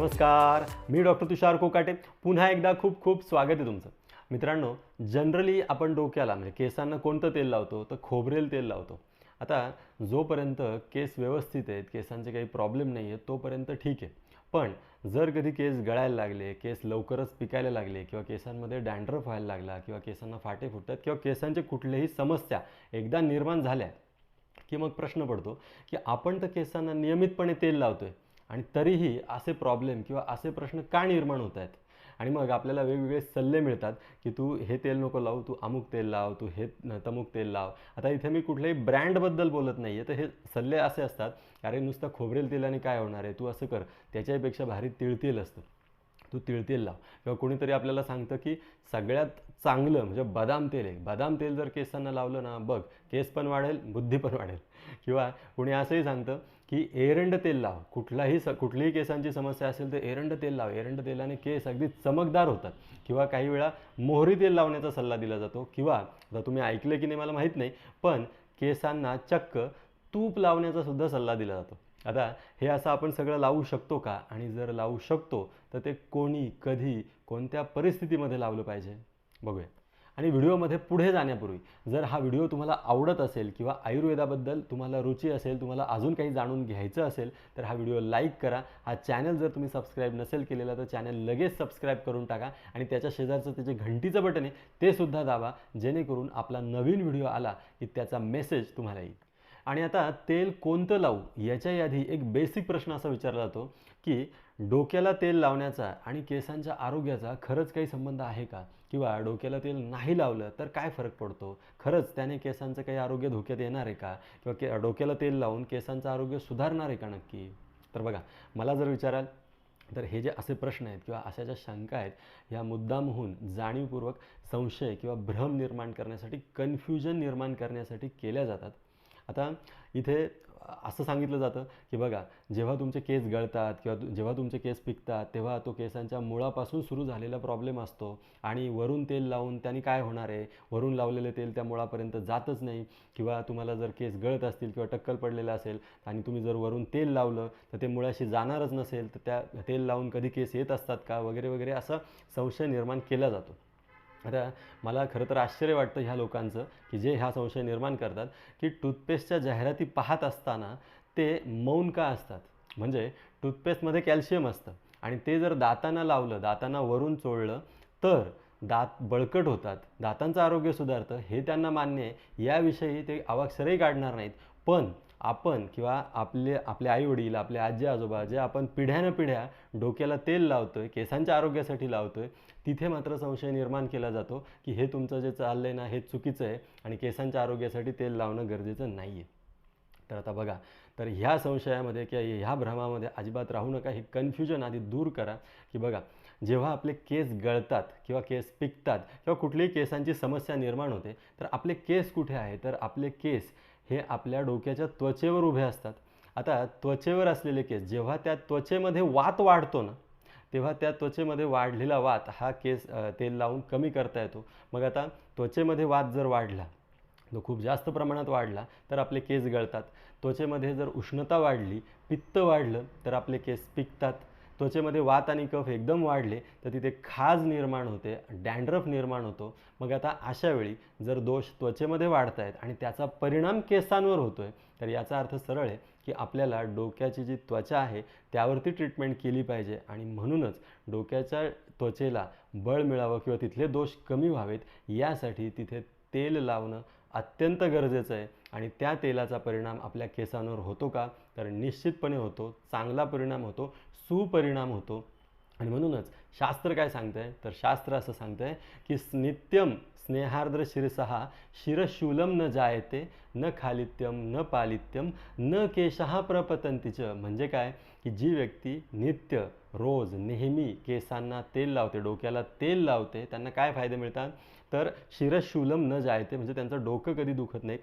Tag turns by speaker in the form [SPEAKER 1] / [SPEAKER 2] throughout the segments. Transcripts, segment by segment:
[SPEAKER 1] नमस्कार मी डॉक्टर तुषार कोकाटे. पुन्हा एकदा खूप खूप स्वागत आहे तुमचं. मित्रांनो जनरली आपण डोक्याला म्हणजे केसांना कोणतं तेल लावतो? तर खोबरेल तेल लावतो. आता जोपर्यंत केस व्यवस्थित आहेत केसांचे काही प्रॉब्लेम नाही आहेत तोपर्यंत ठीक आहे. पण जर कधी केस गळायला लागले केस लवकरच पिकायला लागले किंवा केसांमध्ये डँड्रफ व्हायला लागला किंवा केसांना फाटे फुटतात किंवा केसांचे कुठल्याही समस्या एकदा निर्माण झाल्या की मग प्रश्न पडतो की आपण तर केसांना नियमितपणे तेल लावतोय. आणि तरीही असे प्रॉब्लेम किंवा असे प्रश्न का निर्माण होत आहेत? आणि मग आपल्याला वेगवेगळे सल्ले मिळतात की तू हे तेल नको लावू तू अमुक तेल लाव तू हे तमुक तेल लाव. आता इथे मी कुठल्याही ब्रँडबद्दल बोलत नाही आहे तर हे सल्ले असे असतात अरे नुसतं खोबरेल तेलाने काय होणार आहे? तू असं कर त्याच्यापेक्षा भारी तिळतेल असतं. तू तिळतेल लाव. किंवा कोणीतरी आपल्याला सांगतं की सगळ्यात चांगलं म्हणजे बदाम तेल आहे. बदाम तेल जर केसांना लावलं ना बघ केस पण वाढेल बुद्धी पण वाढेल. किंवा कोणी असंही सांगतं की एरंड तेल लाव. कुठलाही स कुठलीही केसांची समस्या असेल तर एरंड तेल लाव. एरंड तेलाने केस अगदी चमकदार होतात. किंवा काही वेळा मोहरी तेल लावण्याचा सल्ला दिला जातो. किंवा आता तुम्ही ऐकलं की नाही मला माहीत नाही पण केसांना चक्क तूप लावण्याचा सुद्धा सल्ला दिला जातो. आता हे असं आपण सगळं लावू शकतो का? आणि जर लावू शकतो तर ते कोणी कधी कोणत्या परिस्थितीमध्ये लावलं पाहिजे? बघूया. आणि व्हिडिओमध्ये पुढे जाण्यापूर्वी जर हा व्हिडिओ तुम्हाला आवडत असेल किंवा आयुर्वेदाबद्दल तुम्हाला रुची असेल तुम्हाला अजून काही जाणून घ्यायचं असेल तर हा व्हिडिओ लाईक करा. हा चॅनल जर तुम्ही सबस्क्राईब नसेल केलेला तर चॅनल लगेच सबस्क्राईब करून टाका आणि त्याच्या शेजारचं त्याचे घंटीचं बटन आहे ते सुद्धा दाबा जेणेकरून आपला नवीन व्हिडिओ आला की त्याचा मेसेज तुम्हाला येईल. आणि आता तेल कोणतं लावू? याच्या आधी एक बेसिक प्रश्न असा विचारला जातो की डोक्याला तेल लावण्याचा आणि केसांच्या आरोग्याचा खरंच काही संबंध आहे का? किंवा डोक्याला तेल नाही लावलं तर काय फरक पडतो? खरंच त्याने केसांचं काही आरोग्य धोक्यात येणार आहे का? किंवा के डोक्याला तेल लावून केसांचं आरोग्य सुधारणार आहे का नक्की? तर बघा मला जर विचाराल तर हे जे असे प्रश्न आहेत किंवा अशा ज्या शंका आहेत ह्या मुद्दामहून जाणीवपूर्वक संशय किंवा भ्रम निर्माण करण्यासाठी कन्फ्युजन निर्माण करण्यासाठी केल्या जातात. आता इथे असं सांगितलं जातं की बघा जेव्हा तुमचे केस गळतात किंवा जेव्हा तुमचे केस पिकतात तेव्हा तो केसांच्या मुळापासून सुरू झालेला प्रॉब्लेम असतो आणि वरून तेल लावून त्यांनी काय होणार आहे? वरून लावलेले तेल त्या मुळापर्यंत जातच नाही किंवा तुम्हाला जर केस गळत असतील किंवा टक्कल पडलेला असेल आणि तुम्ही जर वरून तेल लावलं तर ते मुळाशी जाणारच नसेल तर त्या तेल लावून कधी केस येत असतात का? वगैरे वगैरे असा संशय निर्माण केला जातो. आता मला खरं तर आश्चर्य वाटतं ह्या लोकांचं की जे ह्या संशय निर्माण करतात की टूथपेस्टच्या जाहिराती पाहत असताना ते मौन का असतात? म्हणजे टूथपेस्टमध्ये कॅल्शियम असतं आणि ते जर दातांना लावलं दातांना वरून चोळलं तर दात बळकट होतात. दातांचं आरोग्य सुधारतं. हे त्यांना मान्य आहे. याविषयी ते अवाक्षरही काढणार नाहीत. पण आपण किंवा आपले आपले आईवडील आपले आजी आजोबा जे आपण पिढ्यानं पिढ्या डोक्याला तेल लावतोय केसांच्या आरोग्यासाठी लावतोय तिथे मात्र संशय निर्माण केला जातो की हे तुमचं जे चाललं आहे ना हे चुकीचं आहे आणि केसांच्या आरोग्यासाठी तेल लावणं गरजेचं नाही आहे तर आता बघा तर ह्या संशयामध्ये किंवा ह्या भ्रमामध्ये अजिबात राहू नका हे कन्फ्युजन आधी दूर करा की बघा जेव्हा आपले केस गळतात किंवा केस पिकतात किंवा कुठलीही केसांची समस्या निर्माण होते तर आपले केस कुठे आहे? तर आपले केस हे आपल्या डोक्याच्या त्वचेवर उभे असतात. आता त्वचेवर असलेले केस जेव्हा त्या त्वचेमध्ये वात वाढतो ना तेव्हा त्या त्वचेमध्ये वाढलेला वात हा केस तेल लावून कमी करता येतो. मग आता त्वचेमध्ये वात जर वाढला तो खूप जास्त प्रमाणात वाढला तर आपले केस गळतात. त्वचेमध्ये जर उष्णता वाढली पित्त वाढलं तर आपले केस पिकतात. त्वचेमध्ये वात आणि कफ एकदम वाढले तर तिथे खाज निर्माण होते डँड्रफ निर्माण होतो. मग आता अशा वेळी जर दोष त्वचेमध्ये वाढत आहेत आणि त्याचा परिणाम केसांवर होतो आहे तर याचा अर्थ सरळ आहे की आपल्याला डोक्याची जी त्वचा आहे त्यावरती ट्रीटमेंट केली पाहिजे आणि म्हणूनच डोक्याच्या त्वचेला बळ मिळावं किंवा तिथले दोष कमी व्हावेत यासाठी तिथे तेल लावणं अत्यंत गरजेचं आहे. आणि त्या तेलाचा परिणाम आपल्या केसांवर होतो का? तर निश्चितपणे होतो. चांगला परिणाम होतो. सुपरिणाम होतो. आणि म्हणूनच शास्त्र काय सांगतंय? तर शास्त्र असं सांगतंय की नित्यम स्नेहार्द्र शिरसहा शिरशूलम न जायते न खालित्यम न पालित्यम न केशहा प्रपतंतीच म्हणजे काय? की जी व्यक्ती नित्य रोज नेहमी केसांना तेल लावते डोक्याला तेल लावते त्यांना काय फायदे मिळतात? तर शिरशूलम न जायते म्हणजे त्यांचं डोकं कधी दुखत नाही.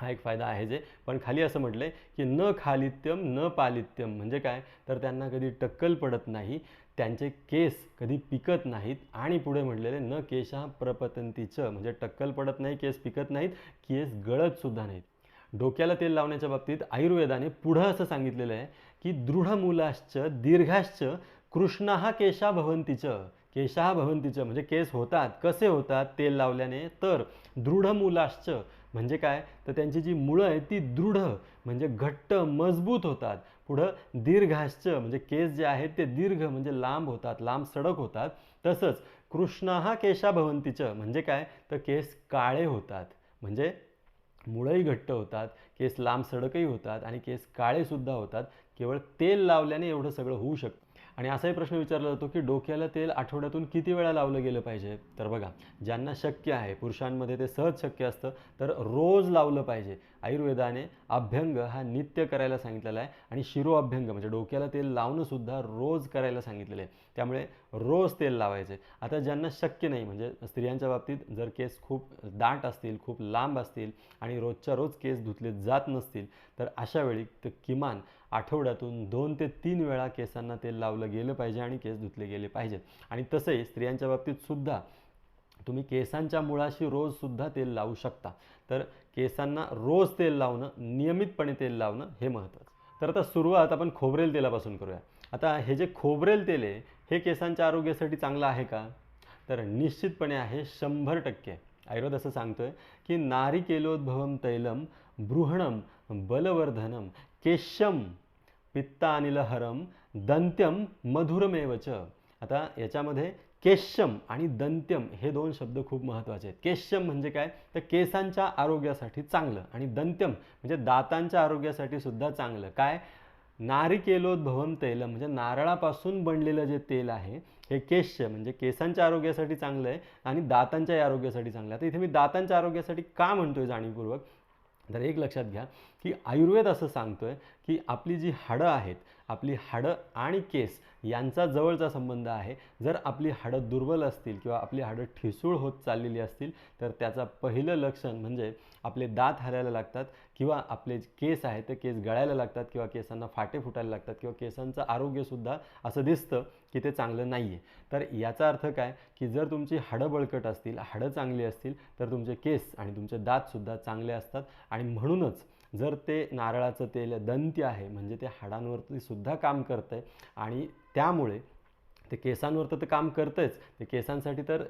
[SPEAKER 1] हा एक फायदा आहे जे. पण खाली असं म्हटलं आहे की न खालित्यम न पालित्यम म्हणजे काय? तर त्यांना कधी टक्कल पडत नाही त्यांचे केस कधी पिकत नाहीत आणि पुढे म्हटलेले न केशा प्रपतंतीचं म्हणजे टक्कल पडत नाही केस पिकत नाहीत केस गळतसुद्धा नाहीत. डोक्याला तेल लावण्याच्या बाबतीत आयुर्वेदाने पुढं असं सांगितलेलं आहे की दृढ मुलाश्च दीर्घाश्च कृष्णः केशा भवंतीच केशा भवंतीचं म्हणजे केस होतात कसे होतात तेल लावल्याने तर दृढ मुलाश्च म्हणजे काय? तर त्यांची जी मुळं आहेत ती दृढ म्हणजे घट्ट मजबूत होतात. पुढं दीर्घाश्च म्हणजे केस जे आहेत ते दीर्घ म्हणजे लांब होतात लांब सडक होतात. तसंच कृष्णहा केशा भवंतीच म्हणजे काय? तर केस काळे होतात म्हणजे मुळंही घट्ट होतात केस लांब सडकही होतात आणि केस काळेसुद्धा होतात. केवळ तेल लावल्याने एवढं सगळं होऊ शकतं. आणि असाही प्रश्न विचारला जातो की डोक्याला तेल आठवड्यातून किती वेळा लावलं गेलं पाहिजे? तर बघा ज्यांना शक्य आहे पुरुषांमध्ये ते सहज शक्य असतं तर रोज लावलं पाहिजे. आयुर्वेदाने अभ्यंग हा नित्य करायला सांगितलेला आहे. आणि शिरो अभ्यंग म्हणजे डोक्याला तेल लावणं सुद्धा रोज करायला सांगितलेलं आहे. त्यामुळे रोज तेल लावायचे. आता ज्यांना शक्य नाही म्हणजे स्त्रियांच्या बाबतीत जर केस खूप दाट असतील खूप लांब असतील आणि रोजच्या रोज केस धुतले जात नसतील तर अशा वेळी तर किमान आठवड्यातून दोन ते तीन वेळा केसांना तेल लावलं गेलं पाहिजे आणि केस धुतले गेले पाहिजेत आणि तसंही स्त्रियांच्या बाबतीत सुद्धा तुम्ही केसांच्या मुळाशी रोजसुद्धा तेल लावू शकता. तर केसांना रोज तेल लावणं नियमितपणे तेल लावणं हे महत्त्वाचं तर आता सुरुवात आपण खोबरेल तेलापासून करूया. आता हे जे खोबरेल तेल आहे हे केसांच्या आरोग्यासाठी चांगलं आहे का? तर निश्चितपणे आहे शंभर टक्के. आयुर्वेद असं सांगतोय की नारिकेलोद्भवम तैलम बृहणम बलवर्धनम केशम पित्तानिलहरम दंत्यम मधुरमेवच आता याच्यामध्ये केशम आणि दंत्यम हे दोन शब्द खूप महत्त्वाचे आहेत. केशम म्हणजे काय? तर केसांच्या आरोग्यासाठी चांगलं आणि दंत्यम म्हणजे दातांच्या आरोग्यासाठी सुद्धा चांगलं. काय? नारिकेलोद्भवम तेल म्हणजे नारळापासून बनलेलं जे तेल आहे हे केश म्हणजे केसांच्या आरोग्यासाठी चांगलं आहे आणि दातांच्याही आरोग्यासाठी चांगलं आहे. तर इथे मी दातांच्या आरोग्यासाठी का म्हणतोय जाणीवपूर्वक? तर एक लक्षात घ्या की आयुर्वेद असं सांगतो आहे की आपली जी हाडं आहेत आपली हाडं आणि केस यांचा जवळचा संबंध आहे. जर आपली हाडं दुर्बल असतील किंवा आपली हाडं ठिसूळ होत चाललेली असतील तर त्याचा पहिलं लक्षण म्हणजे आपले दात हलायला लागतात किंवा आपले जे केस आहेत ते केस गळायला लागतात किंवा केसांना फाटे फुटायला लागतात किंवा केसांचं आरोग्यसुद्धा असं दिसतं की ते चांगलं नाही आहे तर याचा अर्थ काय? की जर तुमची हाडं बळकट असतील हाडं चांगली असतील तर तुमचे केस आणि तुमचे दातसुद्धा चांगले असतात आणि म्हणूनच जर ते नारळाचं तेल दंत्य आहे म्हणजे ते हाडांवरती सुद्धा काम करतं आहे आणि त्यामुळे ते केसांवर तर ते काम करतंच. ते केसांसाठी तर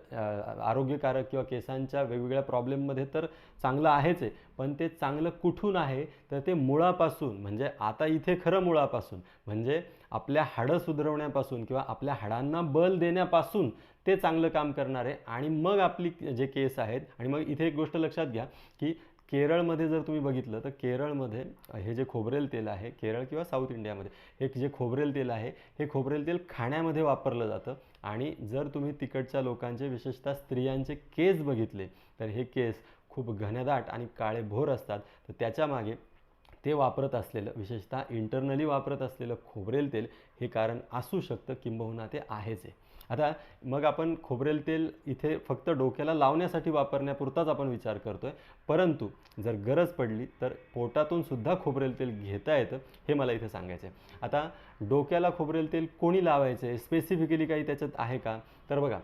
[SPEAKER 1] आरोग्यकारक किंवा केसांच्या वेगवेगळ्या प्रॉब्लेममध्ये तर चांगलं आहेच आहे. पण ते चांगलं कुठून आहे? तर ते मुळापासून म्हणजे आता इथे खरं मुळापासून म्हणजे आपल्या हाडं सुधरवण्यापासून किंवा आपल्या हाडांना बल देण्यापासून ते चांगलं काम करणार. आहे आणि मग आपली जे केस आहेत आणि मग इथे एक गोष्ट लक्षात घ्या की केरळमध्ये जर तुम्ही बघितलं तर केरळमध्ये हे जे खोबरेल तेल आहे केरळ किंवा साऊथ इंडियामध्ये हे जे खोबरेल तेल आहे हे खोबरेल तेल खाण्यामध्ये वापरलं जातं. आणि जर तुम्ही तिकडच्या लोकांचे विशेषतः स्त्रियांचे केस बघितले तर हे केस खूप घनदाट आणि काळे भोर असतात. तर त्याच्यामागे ते वापरत असलेलं विशेषतः इंटरनली वापरत असलेलं खोबरेल तेल हे कारण असू शकतं किंबहुना ते आहेच आहे. आता मग आपण खोबरेल तेल इथे फक्त डोक्याला लावण्यासाठी वापरण्यापुरताच आपण विचार करतोय. परंतु जर गरज पडली तर पोटातून सुद्धा खोबरेल तेल घेता येतं हे मला इथे सांगायचं आहे. आता डोक्याला खोबरेल तेल कोणी लावायचं आहे? स्पेसिफिकली काही त्याच्यात आहे का? तर बघा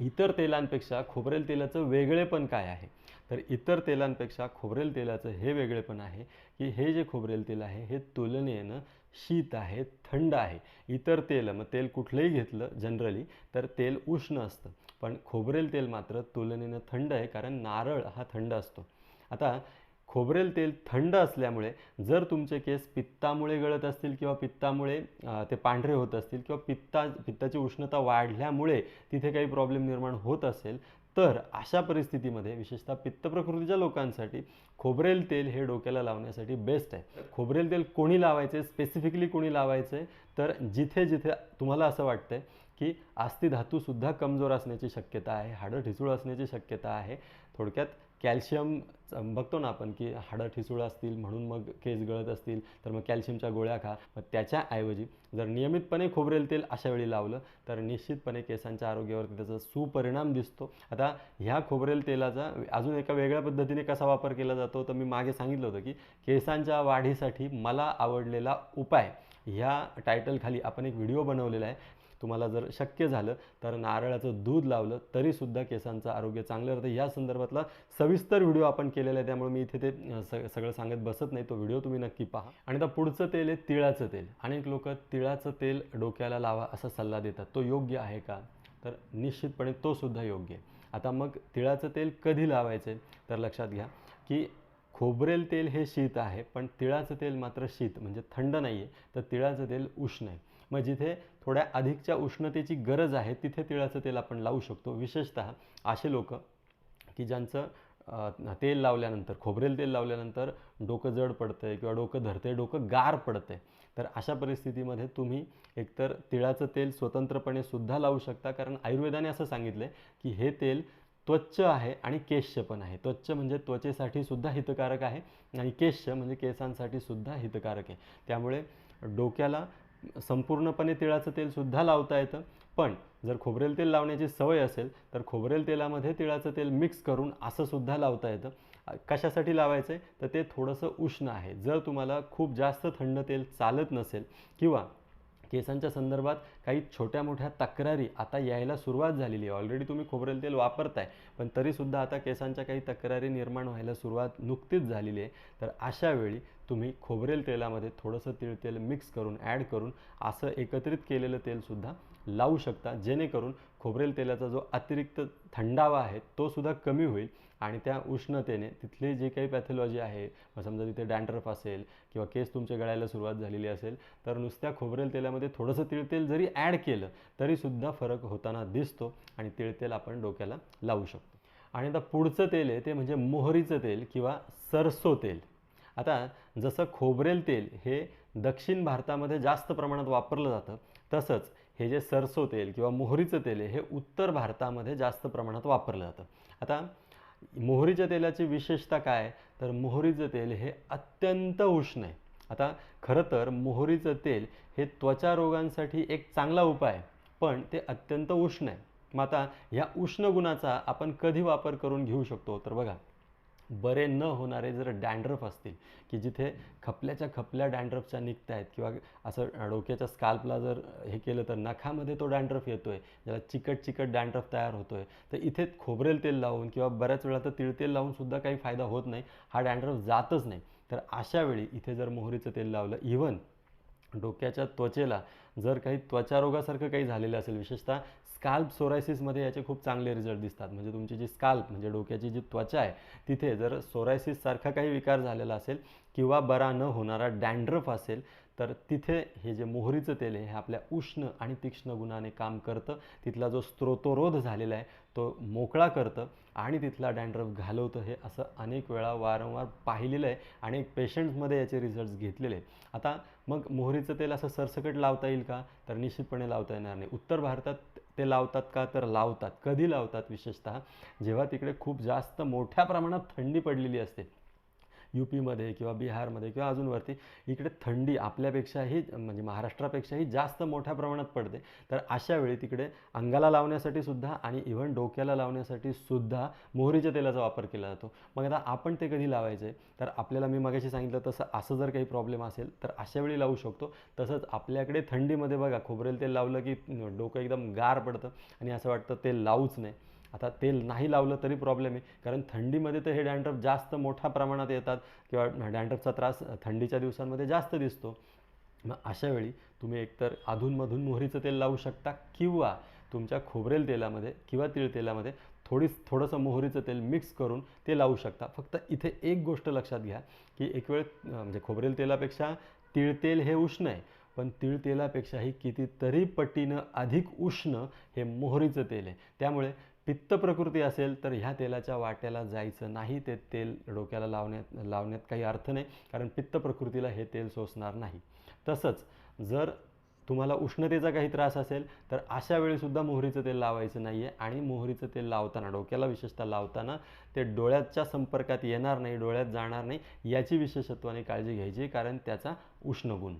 [SPEAKER 1] इतर तेलांपेक्षा खोबरेल तेलाचं वेगळेपण काय आहे? तर इतर तेलांपेक्षा खोबरेल तेलाचं हे वेगळेपण आहे की हे जे खोबरेल तेल आहे हे तुलनेनं शीत आहे थंड आहे. इतर तेल मग तेल कुठलंही घेतलं जनरली तर तेल उष्ण असतं. पण खोबरेल तेल मात्र तुलनेनं थंड आहे कारण नारळ हा थंड असतो. आता खोबरेल तेल थंड असल्यामुळे जर तुमचे केस पित्तामुळे गळत असतील किंवा पित्तामुळे ते पांढरे होत असतील किंवा पित्ता पित्ताची उष्णता वाढल्यामुळे तिथे काही प्रॉब्लेम निर्माण होत असेल तर अशा परिस्थितीमध्ये विशेषतः पित्त प्रकृतीच्या लोकांसाठी खोबरेल तेल हे डोक्याला लावण्यासाठी बेस्ट आहे. खोबरेल तेल कोणी लावायचे? स्पेसिफिकली कोणी लावायचं? आहे तर जिथे जिथे तुम्हाला असं वाटतंय की अस्थिधातूसुद्धा कमजोर असण्याची शक्यता आहे हाडं ठिसूळ असण्याची शक्यता आहे थोडक्यात कॅल्शियम बघतो ना आपण की हाडं ठिसूळ असतील म्हणून मग केस गळत असतील तर मग कॅल्शियमच्या गोळ्या खा. मग त्याच्याऐवजी जर नियमितपणे खोबरेल तेल अशा वेळी लावलं तर निश्चितपणे केसांच्या आरोग्यावरती त्याचा सुपरिणाम दिसतो. आता ह्या खोबरेल तेलाचा अजून एका वेगळ्या पद्धतीने कसा वापर केला जातो तर मी मागे सांगितलं होतं की केसांच्या वाढीसाठी मला आवडलेला उपाय ह्या टायटलखाली आपण एक व्हिडिओ बनवलेला आहे. तुम्हाला जर शक्य झालं तर नारळाचं दूध लावलं तरीसुद्धा केसांचं आरोग्य चांगलं राहतं. या संदर्भातला सविस्तर व्हिडिओ आपण केलेला आहे त्यामुळे मी इथे ते स सगळं सांगत बसत नाही. तो व्हिडिओ तुम्ही नक्की पहा. आणि आता पुढचं तेल आहे तिळाचं तेल. अनेक लोक तिळाचं तेल डोक्याला लावा असा सल्ला देतात. तो योग्य आहे का? तर निश्चितपणे तो सुद्धा योग्य आहे. आता मग तिळाचं तेल कधी लावायचं आहे तर लक्षात घ्या की खोबरेल तेल हे शीत आहे पण तिळाचं तेल मात्र शीत म्हणजे थंड नाही आहे तर तिळाचं तेल उष्ण आहे. मग जिथे थोड्या अधिकच्या उष्णतेची गरज आहे तिथे तिळाचं तेल आपण लावू शकतो. विशेषतः असे लोक की ज्यांचं तेल लावल्यानंतर खोबरेल तेल लावल्यानंतर डोकं जड पडतं आहे किंवा डोकं धरते डोकं गार पडतंय तर अशा परिस्थितीमध्ये तुम्ही एकतर तिळाचं तेल स्वतंत्रपणे सुद्धा लावू शकता. कारण आयुर्वेदाने असं सांगितलं आहे की हे तेल त्वच्च आहे आणि केश्य पण आहे. त्वच्च म्हणजे त्वचेसाठी सुद्धा हितकारक आहे आणि केश्य म्हणजे केसांसाठी सुद्धा हितकारक आहे. त्यामुळे डोक्याला संपूर्णपणे तिळाचं तेलसुद्धा लावता येतं. पण जर खोबरेल तेल लावण्याची सवय असेल तर खोबरेल तेलामध्ये तिळाचं तेल मिक्स करून असं सुद्धा लावता येतं. कशासाठी लावायचं आहे तर ते थोडंसं उष्ण आहे. जर तुम्हाला खूप जास्त थंड तेल चालत नसेल किंवा केसांच्या संदर्भात काही छोट्या मोठ्या तक्रारी आता यायला सुरुवात झालेली आहे. ऑलरेडी तुम्ही खोबरेल तेल वापरताय पण तरीसुद्धा आता केसांच्या काही तक्रारी निर्माण व्हायला सुरुवात नुकतीच झालेली आहे. तर अशावेळी तुम्ही खोबरेल तेलामध्ये थोडंसं तिळतेल मिक्स करून ॲड करून असं एकत्रित केलेलं तेलसुद्धा लावू शकता. जेणेकरून खोबरेल तेलाचा जो अतिरिक्त थंडावा आहे तो सुद्धा कमी होईल आणि त्या उष्णतेने तिथली जी काही पॅथॉलॉजी आहे मग समजा तिथे डॅन्ड्रफ असेल किंवा केस तुमच्या गळायला सुरुवात झालेली असेल तर नुसत्या खोबरेल तेलामध्ये थोडंसं तिळतेल जरी ॲड केलं तरीसुद्धा फरक होताना दिसतो आणि तिळतेल आपण डोक्याला लावू शकतो. आणि आता पुढचं तेल आहे ते म्हणजे मोहरीचं तेल किंवा सरसो तेल. आता जसं खोबरेल तेल हे दक्षिण भारतामध्ये जास्त प्रमाणात वापरलं जातं तसंच हे जे सरसो तेल किंवा मोहरीचं तेल आहे हे उत्तर भारतामध्ये जास्त प्रमाणात वापरलं जातं. आता मोहरीच्या तेलाची विशेषता काय? तर मोहरीचं तेल हे अत्यंत उष्ण आहे. आता खरं तर मोहरीचं तेल हे त्वचा रोगांसाठी एक चांगला उपाय आहे पण ते अत्यंत उष्ण आहे. मग आता ह्या उष्ण गुणाचा आपण कधी वापर करून घेऊ शकतो? तर बघा बरे न होणारे जर डँड्रफ असतील की जिथे खपल्याच्या खपल्या डँड्रफच्या निघत आहेत किंवा असं डोक्याच्या स्काल्पला जर हे केलं तर नखामध्ये तो डॅन्ड्रफ येतोय ज्याला चिकट चिकट डँड्रफ तयार होतोय तर इथे खोबरेल तेल लावून किंवा बऱ्याच वेळा तर तिळतेल लावून सुद्धा काही फायदा होत नाही हा डँड्रफ जातच नाही. तर अशा वेळी इथे जर मोहरीचं तेल लावलं इव्हन डोक्याच्या त्वचेला जर काही त्वचारोगासारखं काही झालेलं असेल विशेषतः स्काल्प सोरायसिसमध्ये याचे खूप चांगले रिझल्ट दिसतात. म्हणजे तुमची जी स्काल्प म्हणजे डोक्याची जी त्वचा आहे तिथे जर सोरायसिससारखा काही विकार झालेला असेल किंवा बरा न होणारा डँड्रफ असेल तर तिथे हे जे मोहरीचं तेल आहे हे आपल्या उष्ण आणि तीक्ष्ण गुणाने काम करतं. तिथला जो स्त्रोतोरोध झालेला आहे तो मोकळा करतं आणि तिथला डँड्रफ घालवतं. हे असं अनेक वेळा वारंवार पाहिलेलं आहे आणि पेशंट्समध्ये याचे रिझल्ट्स घेतलेले आहे आता मग मोहरीचं तेल असं सरसकट लावता येईल का? तर निश्चितपणे लावता येणार नाही. उत्तर भारतात ते लावतात का? तर लावतात. कधी लावतात? विशेषतः जेव्हा तिकडे खूप जास्त मोठ्या प्रमाणात थंडी पडलेली असते. यू पीमध्ये किंवा बिहारमध्ये किंवा अजून वरती इकडे थंडी आपल्यापेक्षाही म्हणजे महाराष्ट्रापेक्षाही जास्त मोठ्या प्रमाणात पडते. तर अशा वेळी तिकडे अंगाला लावण्यासाठी सुद्धा आणि इव्हन डोक्याला लावण्यासाठी सुद्धा मोहरीच्या तेलाचा वापर केला जातो. मग आता आपण ते कधी लावायचं? आहे तर आपल्याला मी मगाशी सांगितलं तसं असं जर काही प्रॉब्लेम असेल तर अशा वेळी लावू शकतो. तसंच आपल्याकडे थंडीमध्ये बघा खोबरेल तेल लावलं की डोकं एकदम गार पडतं आणि असं वाटतं तेल लावूच नाही आता तेल नाही लावलं तरी प्रॉब्लेम आहे. कारण थंडीमध्ये तर हे डॅन्ड्रफ जास्त मोठ्या प्रमाणात येतात किंवा डॅन्ड्रफचा त्रास थंडीच्या दिवसांमध्ये जास्त दिसतो. मग अशा वेळी तुम्ही एकतर अधूनमधून मोहरीचं तेल लावू शकता किंवा तुमच्या खोबरेल तेलामध्ये किंवा तिळ तेलामध्ये थोडी थोडंसं मोहरीचं तेल मिक्स करून ते लावू शकता. फक्त इथे एक गोष्ट लक्षात घ्या की एक वेळ म्हणजे खोबरेल तेलापेक्षा तिळतेल हे उष्ण आहे. पण तिळ तेलापेक्षाही कितीतरी पटीनं अधिक उष्ण हे मोहरीचं तेल आहे. त्यामुळे पित्त प्रकृती असेल तर ह्या तेलाच्या वाट्याला जायचं नाही ते तेल डोक्याला लावण्यात लावण्यात काही अर्थ नाही कारण पित्त प्रकृतीला हे तेल सोसणार नाही. तसंच जर तुम्हाला उष्णतेचा काही त्रास असेल तर अशा वेळीसुद्धा मोहरीचं तेल लावायचं नाही आहे आणि मोहरीचं तेल लावताना डोक्याला विशेषतः लावताना ते डोळ्याच्या संपर्कात येणार नाही डोळ्यात जाणार नाही याची विशेषत्वाने काळजी घ्यायची कारण त्याचा उष्ण गुण.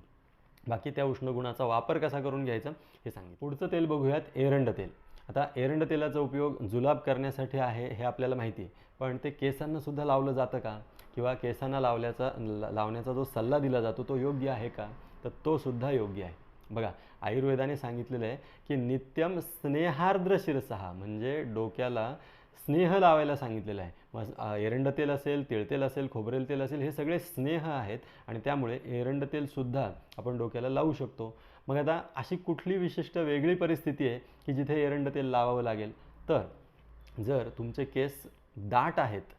[SPEAKER 1] बाकी त्या उष्ण गुणाचा वापर कसा करून घ्यायचा हे सांगितलं. पुढचं तेल बघूयात एरंड तेल. आता एरंड तेलाचा उपयोग जुलाब करण्यासाठी आहे हे आपल्याला माहिती आहे. पण ते केसांनासुद्धा लावलं जातं का? किंवा केसांना लावल्याचा लावण्याचा जो सल्ला दिला जातो तो योग्य आहे का? तर तो सुद्धा योग्य आहे. बघा आयुर्वेदाने सांगितलेलं आहे की नित्यम स्नेहार्द्र शिरसहा म्हणजे डोक्याला स्नेह लावायला सांगितलेलं आहे. मग एरंड तेल असेल तिळतेल असेल खोबरेल तेल असेल हे सगळे स्नेह आहेत आणि त्यामुळे एरंड तेलसुद्धा आपण डोक्याला लावू शकतो. मग आता अशी कुठली विशिष्ट वेगळी परिस्थिती आहे की जिथे एरंड तेल लावावं लागेल? तर जर तुमचे केस दाट आहेत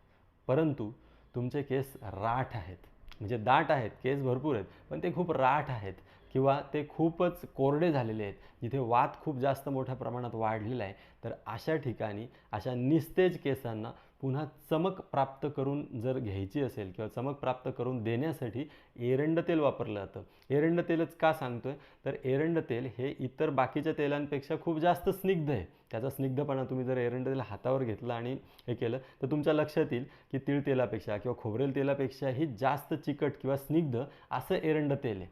[SPEAKER 1] परंतु तुमचे केस राठ आहेत म्हणजे दाट आहेत केस भरपूर आहेत पण ते खूप राठ आहेत किंवा ते खूपच कोरडे झालेले आहेत जिथे वात खूप जास्त मोठ्या प्रमाणात वाढलेला आहे तर अशा ठिकाणी अशा निस्तेज केसांना पुन्हा चमक प्राप्त करून जर घ्यायची असेल किंवा चमक प्राप्त करून देण्यासाठी एरंड तेल वापरलं जातं. एरंड तेलच का सांगतो आहे तर एरंड तेल हे इतर बाकीच्या तेलांपेक्षा खूप जास्त स्निग्ध आहे. त्याचा स्निग्धपणा तुम्ही जर एरंड तेल हातावर घेतलं आणि हे केलं तर तुमच्या लक्षात येईल की तिळ तेलापेक्षा किंवा खोबरेल तेलापेक्षाही जास्त चिकट किंवा स्निग्ध असं एरंड तेल आहे.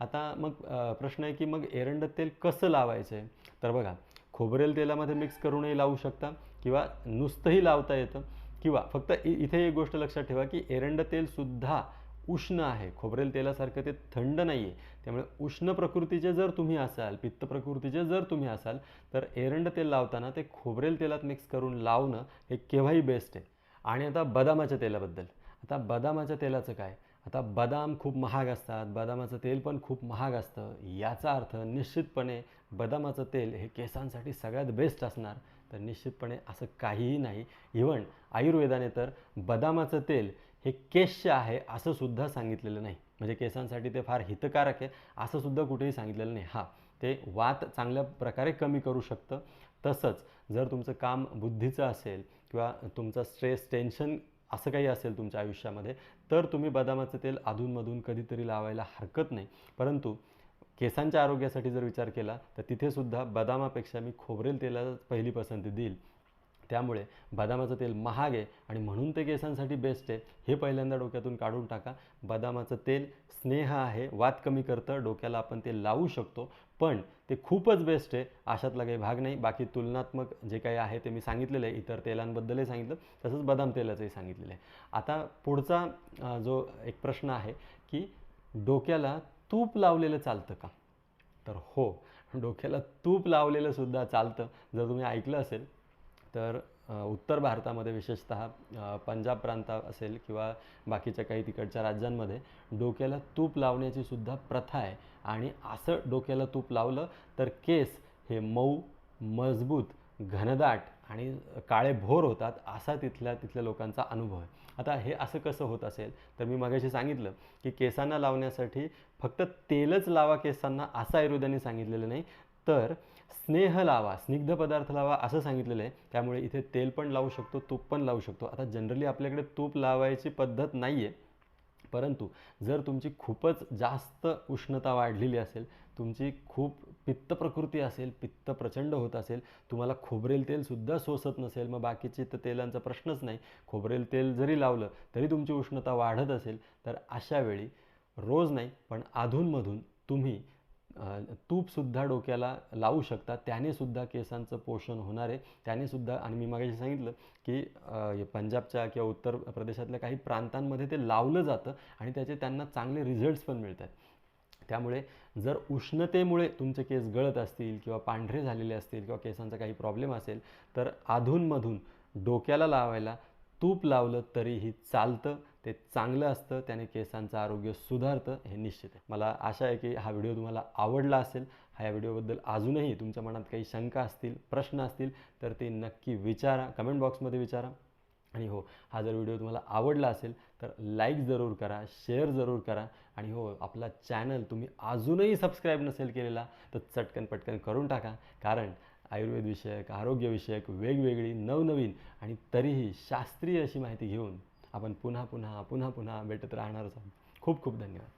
[SPEAKER 1] आता मग प्रश्न आहे की मग एरंड तेल कसं लावायचं आहे? तर बघा खोबरेल तेलामध्ये मिक्स करूनही लावू शकता. किंवा नुसतंही लावता येतं. किंवा फक्त इ इथे एक गोष्ट लक्षात ठेवा की एरंड तेलसुद्धा उष्ण आहे. खोबरेल तेलासारखं ते थंड नाही आहे त्यामुळे उष्ण प्रकृतीचे जर तुम्ही असाल पित्त प्रकृतीचे जर तुम्ही असाल तर एरंड तेल लावताना ते खोबरेल तेलात मिक्स करून लावणं हे केव्हाही बेस्ट आहे. आणि आता बदामाच्या तेलाबद्दल. आता बदामाच्या तेलाचं काय? आता बदाम खूप महाग असतात बदामाचं तेल पण खूप महाग असतं. याचा अर्थ निश्चितपणे बदामाचं तेल हे केसांसाठी सगळ्यात बेस्ट असणार. तर निश्चितपणे असं काहीही नाही. इव्हन आयुर्वेदाने तर बदामाचं तेल हे केश आहे असं सुद्धा सांगितलेलं नाही. म्हणजे केसांसाठी ते फार हितकारक आहे असं सुद्धा कुठेही सांगितलेलं नाही. हां ते वात चांगल्या प्रकारे कमी करू शकतं. तसंच जर तुमचं काम बुद्धीचं असेल किंवा तुमचा स्ट्रेस टेन्शन असं काही असेल तुमच्या आयुष्यामध्ये तर तुम्ही बदामाचं तेल अधूनमधून कधीतरी लावायला हरकत नाही. परंतु केसांच्या आरोग्यासाठी जर विचार केला तर तिथेसुद्धा बदामापेक्षा मी खोबरेल तेलाला पहिली पसंती देईल. त्यामुळे बदामाचं तेल महाग आहे आणि म्हणून ते केसांसाठी बेस्ट आहे. हे पहिल्यांदा डोक्यातून काढून टाका. बदामाचं तेल स्नेह आहे वात कमी करतं डोक्याला आपण ते लावू शकतो पण ते खूपच बेस्ट आहे. अशातला काही भाग नाही. बाकी तुलनात्मक जे काही आहे ते मी सांगितलेलं आहे. इतर तेलांबद्दलही सांगितलं. तसंच बदाम तेलाचंही सांगितलेलं आहे. आता पुढचा जो एक प्रश्न आहे की डोक्याला तूप लावलेलं चालतं का? तर हो डोक्याला तूप लावलेलं सुद्धा चालतं. जर तुम्ही ऐकलं असेल तर उत्तर भारतामध्ये विशेषतः पंजाब प्रांत असेल किंवा बाकीच्या काही तिकडच्या राज्यांमध्ये डोक्याला तूप लावण्याची सुद्धा प्रथा आहे. आणि असं डोक्याला तूप लावलं तर केस हे मऊ मजबूत घनदाट आणि काळे भोर होतात असा तिथल्या तिथल्या लोकांचा अनुभव आहे. आता हे असं कसं होत असेल? तर मी मगाशी सांगितलं की केसांना लावण्यासाठी फक्त तेलच लावा केसांना असं आयुर्वेदाने सांगितलेलं नाही. तर स्नेह लावा स्निग्ध पदार्थ लावा असं सांगितलेलं आहे. त्यामुळे इथे तेल पण लावू शकतो तूप पण लावू शकतो. आता जनरली आपल्याकडे तूप लावायची पद्धत नाही आहे परंतु जर तुमची खूपच जास्त उष्णता वाढलेली असेल तुमची खूप पित्त प्रकृती असेल पित्त प्रचंड होत असेल तुम्हाला खोबरेल तेलसुद्धा सोसत नसेल मग बाकीचे तर तेलांचा प्रश्नच नाही. खोबरेल तेल जरी लावलं तरी तुमची उष्णता वाढत असेल. तर अशा वेळी रोज नाही पण अधूनमधून तुम्ही तूपसुद्धा डोक्याला लावू शकता. त्यानेसुद्धा केसांचं पोषण होणार आहे. त्यानेसुद्धा आणि मी मागाशी सांगितलं की पंजाबच्या किंवा उत्तर प्रदेशातल्या काही प्रांतांमध्ये ते लावलं जातं आणि त्याचे त्यांना चांगले रिझल्ट्स पण मिळतात. त्यामुळे जर उष्णतेमुळे तुमचे केस गळत असतील किंवा पांढरे झालेले असतील किंवा केसांचा काही प्रॉब्लेम असेल तर अधूनमधून डोक्याला लावायला तूप लावलं तरीही चालतं ते चांगलं असतं त्याने केसांचं आरोग्य सुधारतं हे निश्चित आहे. मला आशा आहे की हा व्हिडिओ तुम्हाला आवडला असेल. हा या व्हिडिओबद्दल अजूनही तुमच्या मनात काही शंका असतील प्रश्न असतील तर ते नक्की विचारा. कमेंट बॉक्समध्ये विचारा. आणि हो हा जर व्हिडिओ तुम्हाला आवडला असेल तर लाईक जरूर करा शेअर जरूर करा. आणि हो आपला चॅनल तुम्ही अजूनही सबस्क्राईब नसेल केलेला तर चटकन पटकन करून टाका. कारण आयुर्वेदविषयक आरोग्यविषयक वेगवेगळी नवनवीन आणि तरीही शास्त्रीय अशी माहिती घेऊन आपण पुन्हा पुन्हा पुन्हा पुन्हा भेटत राहणारच आहोत. खूप खूप धन्यवाद.